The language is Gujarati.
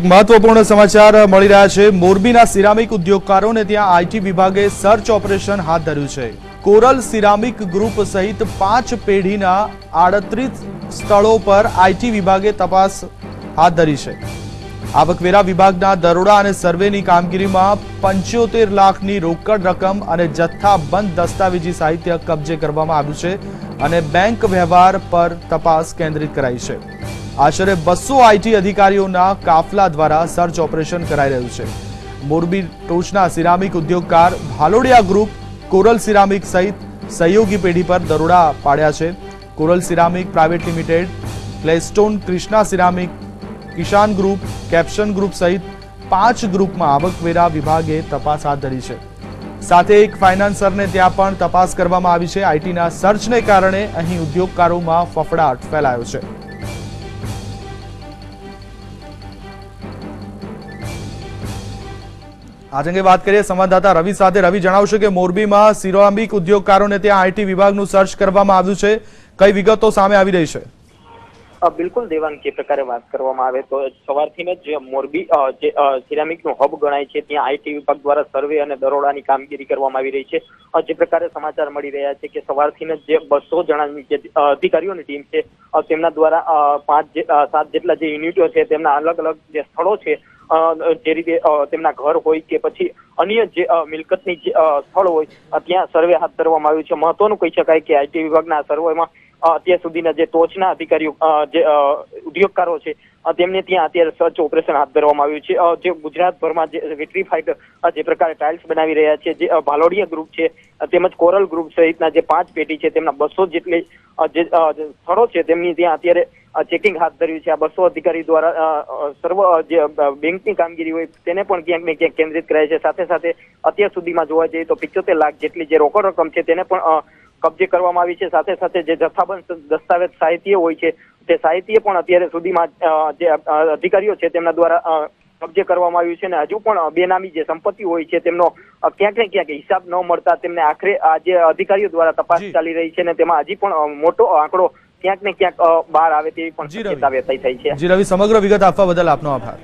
એક મહત્વપૂર્ણ સમાચાર મળી રહ્યા છે. મોરબીના સિરામિક ઉદ્યોગકારોને ત્યાં આઈટી વિભાગે સર્ચ ઓપરેશન હાથ ધર્યું છે. કોરલ સિરામિક ગ્રુપ સહિત પાંચ પેઢીના આડત્રીસ સ્થળો પર આઈટી વિભાગે તપાસ હાથ ધરી છે. આવકવેરા વિભાગના દરોડા અને સર્વેની કામગીરીમાં પંચોતેર લાખની રોકડ રકમ અને જથ્થાબંધ દસ્તાવેજી સાહિત્ય કબજે કરવામાં આવ્યું છે અને બેંક વ્યવહાર પર તપાસ કેન્દ્રિત કરાઈ છે. આશરે બસો આઈટી અધિકારીઓના કાફલા દ્વારા સર્ચ ઓપરેશન કરાઈ રહ્યું છે. મોરબી ટોચના સિરામિક ઉદ્યોગકાર ભાલોડિયા ગ્રુપ કોરલ સિરામિક સહિત સહયોગી પેઢી પર દરોડા પાડ્યા છે. Coral ceramic private limited, Playstone Krishna ceramic, Kishan group, Caption group સહિત પાંચ ગ્રુપમાં આવકવેરા વિભાગે તપાસ હાથ ધરી છે. સાથે એક ફાઇનાન્સરને ત્યાં પણ તપાસ કરવામાં આવી છે. આઈટીના સર્ચને કારણે અહીં ઉદ્યોગકારોમાં ફફડાટ ફેલાયો છે. આજ અંગે વાત કરીએ સંવાદદાતા રવિ સાથે. રવિ જણાવશે કે મોરબીમાં સિરામિક ઉદ્યોગકારોને ત્યાં આઈટી વિભાગનું સર્ચ કરવામાં આવ્યું છે. કઈ વિગતો સામે આવી રહી છે? બિલકુલ દેવાંગ જે પ્રકારે વાત કરવામાં આવે તો સવારથી જ મોરબી જે સિરામિકનું હબ ગણાય છે. ત્યાં આઈટી વિભાગ દ્વારા સર્વે અને દરોડાની કામગીરી કરવામાં આવી રહી છે. જે પ્રકારે સમાચાર મળી રહ્યા છે કે સવારથી જ જે બસો જણાની જે અધિકારીઓની ટીમ છે તેમના દ્વારા પાંચ સાત જેટલા જે યુનિટો છે, તેમના અલગ અલગ જે સ્થળો છે જે રીતે તેમના ઘર હોય કે પછી અન્ય જે મિલકતની જે સ્થળ હોય, ત્યાં સર્વે હાથ ધરવામાં આવ્યું છે. મહત્વનું કહી શકાય કે આઈટી વિભાગના સર્વેમાં અત્યાર સુધીના જે ટોચના અધિકારીઓ જે ઉદ્યોગકારો છે તેમને ત્યાં અત્યારે સર્ચ ઓપરેશન હાથ ધરવામાં આવ્યું છે. જે ગુજરાતભરમાં જે વિટ્રીફાઈડ જે પ્રકારે ટાઇલ્સ બનાવી રહ્યા છે, જે ભાલોડિયા ગ્રુપ છે તેમજ કોરલ ગ્રુપ સહિતના જે પાંચ પેઢી છે, તેમના બસો જેટલી જે સ્થળો છે, તેમની ત્યાં અત્યારે ચેકિંગ હાથ ધર્યું છે. આ બસો અધિકારી દ્વારા સર્વ જે બેંકની કામગીરી હોય, તેને પણ ક્યાંક ને ક્યાંક કેન્દ્રિત કરાય છે. સાથે સાથે અત્યાર સુધીમાં જોવા જઈએ તો પિત્યોતેર લાખ જેટલી જે રોકડ રકમ છે, તેને પણ કબજે કરવામાં આવી છે. સાથે સાથે જે જથ્થાબંધ દસ્તાવેજ સાહિત્ય હોય છે તે સાહિત્ય પણ અત્યારે સુધીમાં જે અધિકારીઓ છે તેમના દ્વારા કબજે કરવામાં આવ્યું છે અને હજુ પણ બેનામી જે સંપત્તિ હોય છે તેમનો ક્યાંક ને ક્યાંક હિસાબ ન મળતા તેમને આખરે આ જે અધિકારીઓ દ્વારા તપાસ ચાલી રહી છે અને તેમાં હજી પણ મોટો આંકડો ક્યાંક ને ક્યાંક બહાર આવે તેવી પણ. શક્યતા વ્યક્ત થઈ છે. જી રવિ સમગ્ર વિગત આપવા બદલ આપનો આભાર.